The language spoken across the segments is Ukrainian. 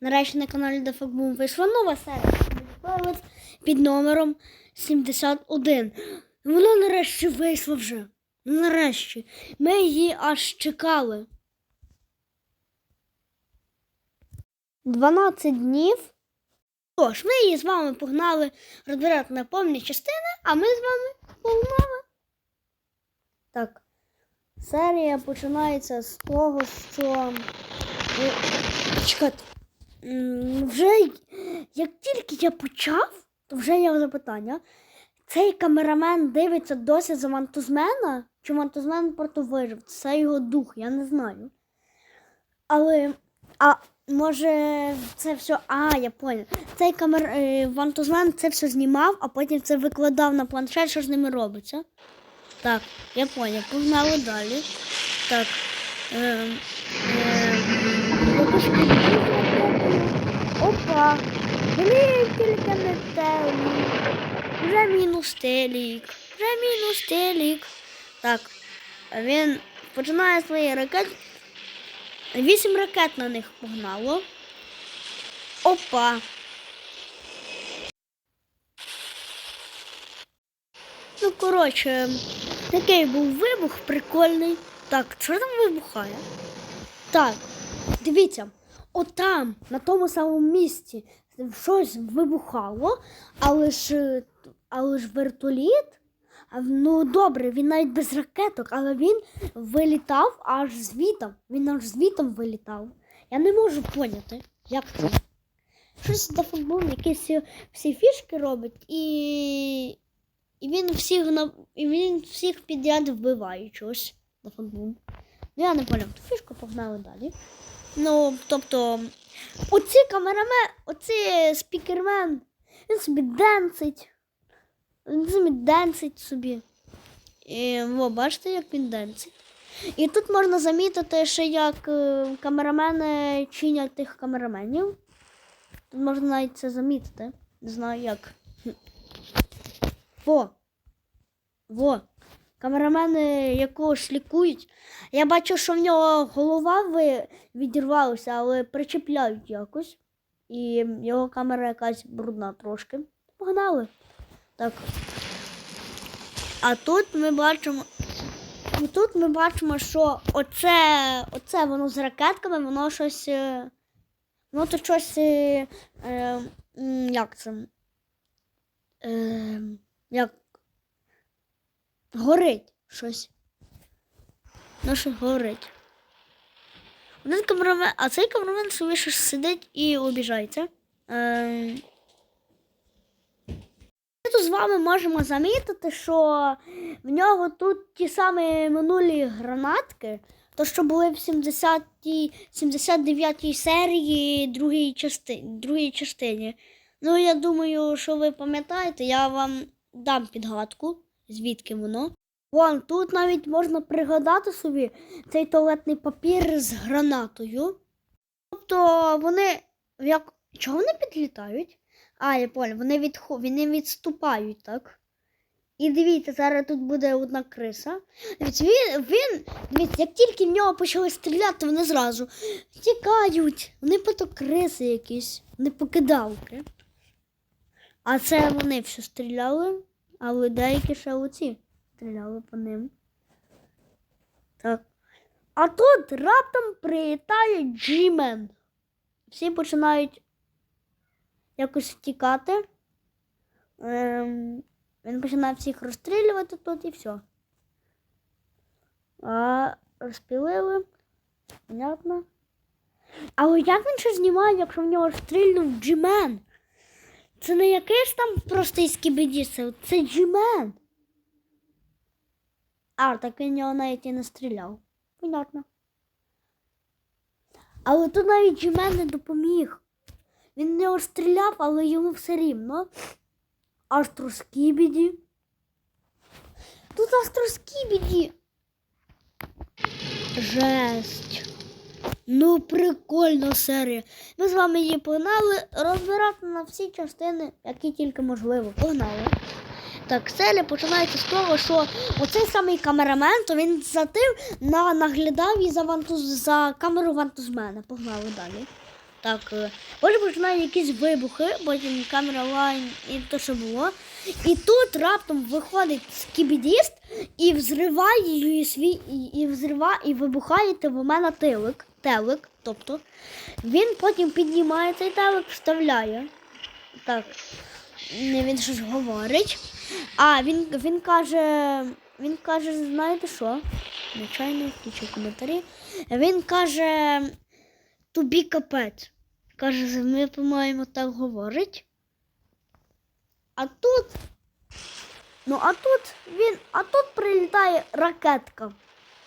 Нарешті на каналі Дефакбум вийшла нова серія під номером 71. Вона нарешті вийшла вже. Нарешті. Ми її аж чекали. 12 днів. Тож, ми її з вами погнали розбирати на повні частини, а ми з вами погнали. Так. Серія починається з того, що. Чекайте. Вже як тільки я почав, то вже є запитання. Цей камерамен дивиться досі за вантузмена? Чи вантузмен просто вижив? Це його дух, я не знаю. Але. А може це все. А, я понял. Цей камер... е, вантузмен це все знімав, а потім це викладав на планшет, що з ними робиться. Так, я понял. Погнали далі. Так. Е, е, Опа! Блін, тільки не телік. Вже мінус телік. Вже мінус телік. Так. Він починає свої ракети. Вісім ракет на них погнало. Опа. Ну, коротше, такий був вибух прикольний. Так, що там вибухає? Так, дивіться, отам, на тому самому місці, щось вибухало, але ж, але ж вертоліт. Ну добре, він навіть без ракеток, але він вилітав аж звітом. Він аж звітом вилітав. Я не можу поняти, як це. Щось за футбол, якісь всі, фішки робить, і, і він всіх на і він всіх підряд вбиває чогось на футбол. Ну, я не поняв, ту фішку погнали далі. Ну, тобто, оці камерамен, оці спікермен, він собі денсить. Він собі денсить собі. І, во, бачите, як він денсить. І тут можна замітити, ще як е, камерамени чинять тих камераменів. Тут можна навіть це замітити. Не знаю як. Во. Во. Камерамени якогось лікують. Я бачу, що в нього голова відірвалася, але причіпляють якось. І його камера якась брудна трошки. Погнали. Так. А тут ми бачимо. І тут ми бачимо, що оце, оце воно з ракетками, воно щось. е, Воно тут щось. е, е, як це? Е, як горить щось. Ну, що горить. Один камерамен, а цей камерамен собі щось сидить і обіжається. Е, ми тут з вами можемо замітити, що в нього тут ті самі минулі гранатки, то що були в 70-й, 79-й серії другій частині, другій частині. Ну, я думаю, що ви пам'ятаєте, я вам дам підгадку, звідки воно. Вон, тут навіть можна пригадати собі цей туалетний папір з гранатою. Тобто вони як. Чого вони підлітають? А, я понял, вони, відхо... вони відступають, так? І дивіться, зараз тут буде одна криса. Дивіться, він, він, дивіться, як тільки в нього почали стріляти, вони зразу тікають. Вони пото криси якісь, вони покидалки. А це вони все стріляли, але деякі ще оці стріляли по ним. Так. А тут раптом прилітає Джімен. Всі починають якось втікати. Ем, він починає всіх розстрілювати тут і все. А розпілили. Понятно. Але як він ще знімає, якщо в нього стрільнув Джімен? Це не якийсь там простий скібідіс, це Джімен. А, так він його навіть і не стріляв. Понятно. Але тут навіть Джімен не допоміг. Він нього стріляв, але йому все рівно. Астроскібіді. Тут астроскібіді. Жесть. Ну, прикольна серія. Ми з вами її погнали розбирати на всі частини, які тільки можливо. Погнали. Так, серія починається з того, що оцей самий камерамен, то він за тим на, наглядав і за, вантуз, за камеру вантузмена. Погнали далі. Так, е, потім починають якісь вибухи, потім камера лайн і то, що було. І тут раптом виходить скібідіст і взриває її свій і, і взрива, і вибухає в мене телек. Телек, тобто він потім піднімає цей телек, вставляє. Так, він щось говорить. А він, він каже, він каже, знаєте що? Звичайно, включу коментарі. Він каже, тобі капець. Каже, ми, по-моєму, так говорить. А тут. Ну, а тут він. А тут прилітає ракетка.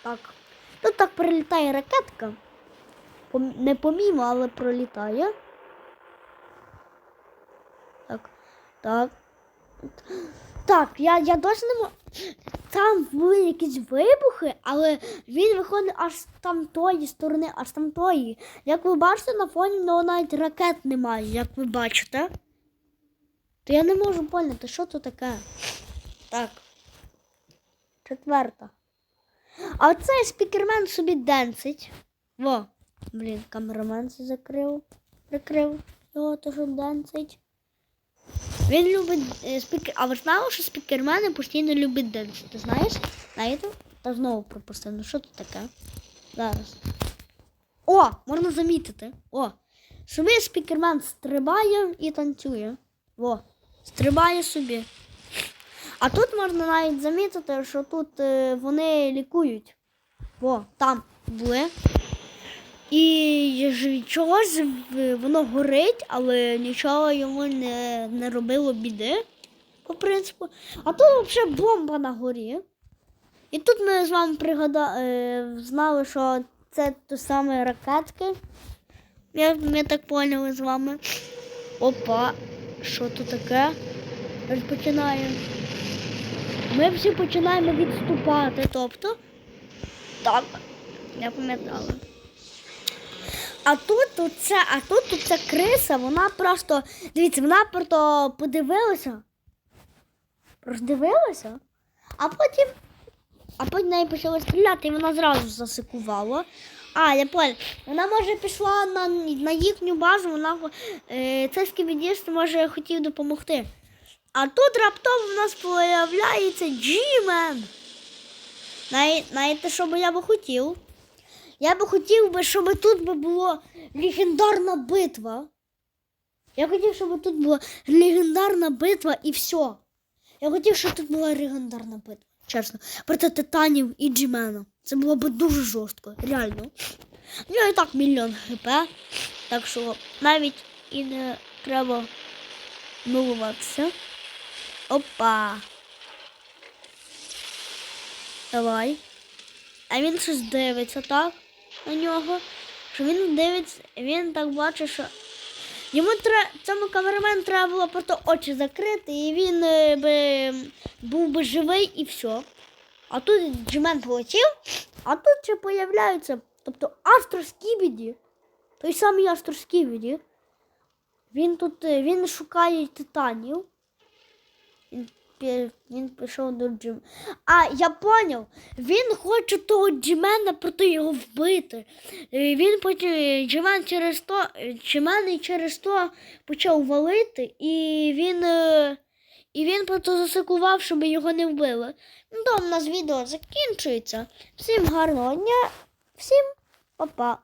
Так. Тут так прилітає ракетка. Не помімо, але пролітає. Так. Так. Так, я, я досі не можу. Там були якісь вибухи, але він виходить аж з там тої сторони, аж там тої. Як ви бачите, на фоні в нього навіть ракет немає, як ви бачите. То я не можу поняти, що то таке. Так. Четверта. А оцей спікермен собі денсить. Во. Блін, камерамен це закрив. Прикрив його, що денсить. Він любить е, спікер. А ви знали, що спікермени постійно люблять денсити, ти знаєш? Знаєте? Та знову пропустив. Ну що тут таке? Зараз. О, можна замітити. О. Собі спікермен стрибає і танцює. Во. Стрибає собі. А тут можна навіть замітити, що тут е, вони лікують. Во, там були. І чогось воно горить, але нічого йому не, не робило біди, по принципу. А тут взагалі бомба на горі. І тут ми з вами пригада... е, знали, що це то саме ракетки. Я, ми так поняли з вами. Опа, що тут таке? Розпочинає. Ми всі починаємо відступати. Тобто. Так, я пам'ятала. А тут, тут а тут, тут ця криса, вона просто. Дивіться, вона просто подивилася. Роздивилася, а потім. А потім неї почали стріляти, і вона зразу засикувала. А, я понял. Вона може пішла на, на їхню базу, вона е, цей може хотів допомогти. А тут раптом у нас появляється Джімен. Знаєте, що би я би хотів? Я би хотів би, щоб тут би була легендарна битва. Я хотів, щоб тут була легендарна битва і все. Я хотів, щоб тут була легендарна битва. Чесно. Проти титанів і Джімена. Це було б дуже жорстко, реально. У нього і так мільйон хп. Так що навіть і не треба милуватися. Опа. Давай. А він щось дивиться, так? На нього. Що він дивиться, він так бачить, що. Йому треба, цьому камерамену треба було просто очі закрити, і він е, би був би живий і все. А тут Джимен полетів, а тут ще появляються, тобто Астро Скібіді, той самий Астро Скібіді. Він тут е, він шукає титанів. Він пішов до Джим. А, я поняв. Він хоче того Джимена проти його вбити. Е, Він потім Джимен через то, е, Джимен і через то почав валити, і він. е, І він просто засикував, щоб його не вбили. Ну, то у нас відео закінчується. Всім гарного дня, всім па-па.